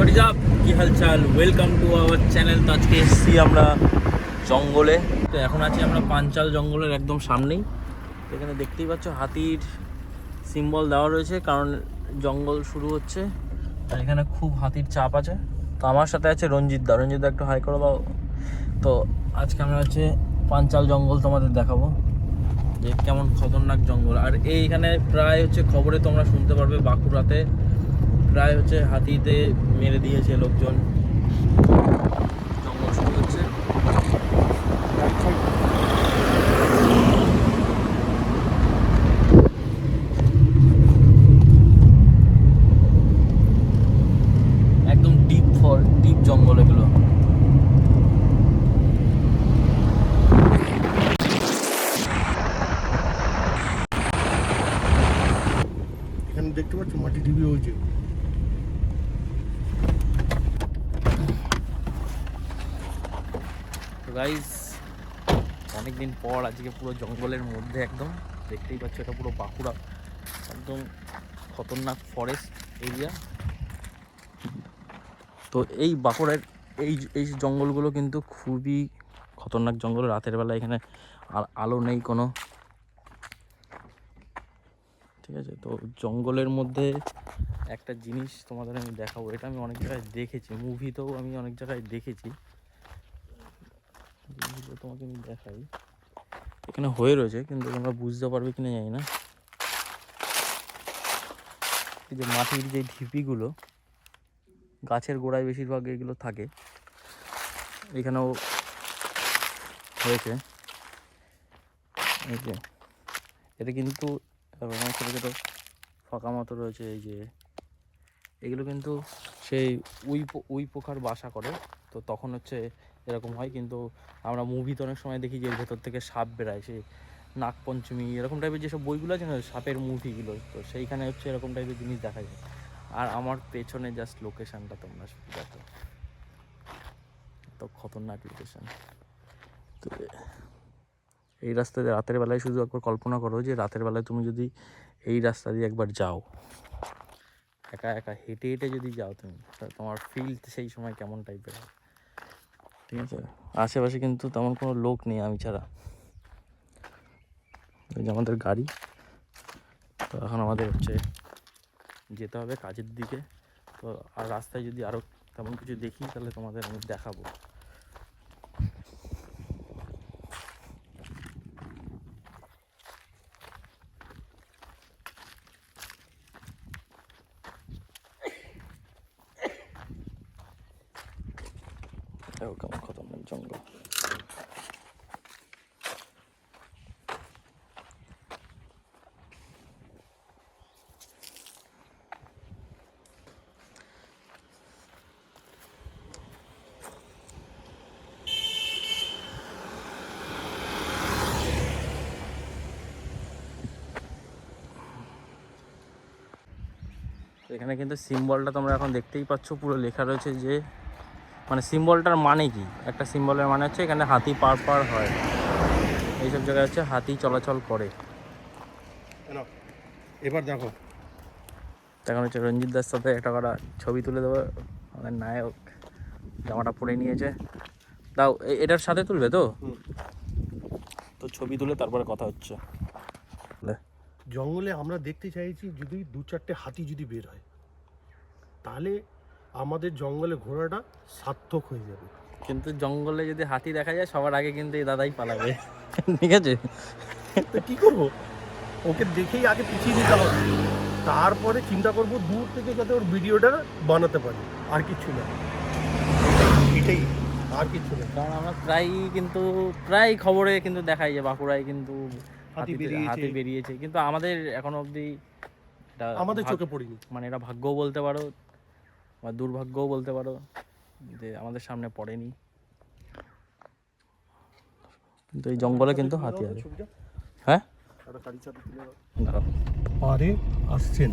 What is up কি হালচাল? Welcome to our channel তো আজকে এসেছি আমরা জঙ্গলে। তো এখন আছি আমরা পাঞ্চাল জঙ্গলের একদম সামনেই। এখানে দেখতেই পাচ্ছ হাতির সিম্বল দেওয়া রয়েছে, কারণ জঙ্গল শুরু হচ্ছে। আর এখানে খুব হাতির চাপ আছে। তো আমার সাথে আছে রঞ্জিত দা। রঞ্জিত দা একটু হাই করে দাও তো আজকে আমরা হচ্ছে পাঞ্চাল জঙ্গল তোমাদের দেখাবো। যে কেমন খতরনাক জঙ্গল। আর এইখানে প্রায় হচ্ছে খবরে তোমরা শুনতে পারবে বাঁকুড়াতে প্রায় হচ্ছে হাতিতে মেরে দিয়েছে লোকজন। হচ্ছে। একদম ফর জঙ্গল এগুলো। এখানে দেখতে পাচ্ছ মাটি ঢিবি হয়েছে। গাইস অনেকদিন পর আজকে পুরো জঙ্গলের মধ্যে একদম। দেখতেই পাচ্ছ, এটা পুরো বাঁকুড়া, একদম খতরনাক ফরেস্ট এরিয়া তো এই বাঁকুড়ার এই এই জঙ্গলগুলো কিন্তু খুবই খতরনাক জঙ্গল। রাতের বেলা এখানে আর আলো নেই কোনো। ঠিক আছে, তো জঙ্গলের মধ্যে একটা জিনিস তোমাদের আমি দেখাবো। এটা আমি অনেক জায়গায় দেখেছি মুভিতেও আমি অনেক জায়গায় দেখেছি। তোমাকে আমি দেখাই। এখানে হয়ে রয়েছে, কিন্তু তোমরা বুঝতে পারবে কিনা জানি না। এই যে মাটির যে ঢিপিগুলো, গাছের গোড়ায় বেশিরভাগ এগুলো থাকে। এখানেও হয়েছে। এই যে, এটা কিন্তু ছোটো ছোটো ফাঁকা মতো রয়েছে, এই যে। এগুলো কিন্তু সেই উই উই পোকার বাসা করে। তো তখন হচ্ছে এরকম হয়, কিন্তু আমরা মুভিতে অনেক সময় দেখি যে ভেতর থেকে সাপ বেরায় সে নাগপঞ্চমী এরকম টাইপের যেসব বইগুলো আছে না, সাপের মুভিগুলো তো সেইখানে হচ্ছে এরকম টাইপের জিনিস দেখা যায়। আর আমার পেছনে জাস্ট লোকেশানটা তোমরা শুধু দেখো। তো খতরনাক লোকেশান তো এই রাস্তাতে রাতের বেলায় শুধু একবার কল্পনা করো যে রাতের বেলায় তুমি যদি এই রাস্তা দিয়ে একবার যাও, একা একা হেঁটে হেঁটে যদি যাও তুমি তোমার ফিল সেই সময় কেমন টাইপের হয়? ঠিক আছে? আশেপাশে কিন্তু তেমন কোনো লোক নেই আমি ছাড়া। এই যে আমাদের গাড়ি। তো এখন আমাদের হচ্ছে যেতে হবে কাজের দিকে। তো আর রাস্তায় যদি আরও তেমন কিছু দেখি, তাহলে তোমাদের আমি দেখাবো। দেখো কেমন খতরনাক জঙ্গল এখানে কিন্তু সিম্বলটা তোমরা এখন দেখতেই পাচ্ছ পুরো লেখা রয়েছে যে মানে সিম্বলটার মানে কি? একটা সিম্বলের মানে হচ্ছে এখানে হাতি পার পার হয়। এইসব জায়গায় হচ্ছে হাতি চলাচল করে। এবার দেখো। তখন হচ্ছে রঞ্জিত দাস সাথে একটা কটা ছবি তুলে দেবো। আমাদের নায়ক জামাটা পরে নিয়েছে। দাও এ- এটার সাথে তুলবে তো? তো ছবি তুলে তারপরে কথা হচ্ছে। জঙ্গলে আমরা দেখতে চাইছি যদি দু চারটে হাতি যদি বের হয় তাহলে আমাদের জঙ্গলে ঘোরাটা সার্থক হয়ে যাবে। কিন্তু জঙ্গলে যদি হাতি দেখা যায় সবার আগে কিন্তু এই দাদাই পালাবে। ঠিক আছে? তো কি করব? ওকে দেখেই আগে পিছিয়ে দিতে হবে। তারপরে চিন্তা করব দূর থেকে যাতে ওর ভিডিওটা বানাতে পারি। আর কিছু না। এটাই। আর কিছু না। কারণ আমরা প্রায় কিন্তু প্রায় খবরে কিন্তু দেখাই যে বাঁকুড়ায় কিন্তু হাতি বেরিয়েছে। হাতি বেরিয়েছে। কিন্তু আমাদের এখনও অবধি আমাদের চোখে পড়িনি। মানে এটা ভাগ্য বলতে পারো বা দুর্ভাগ্যও বলতে পারো যে আমাদের সামনে পড়েনি। কিন্তু এই জঙ্গলে কিন্তু হাতি আছে। হ্যাঁ। পারে আসছেন।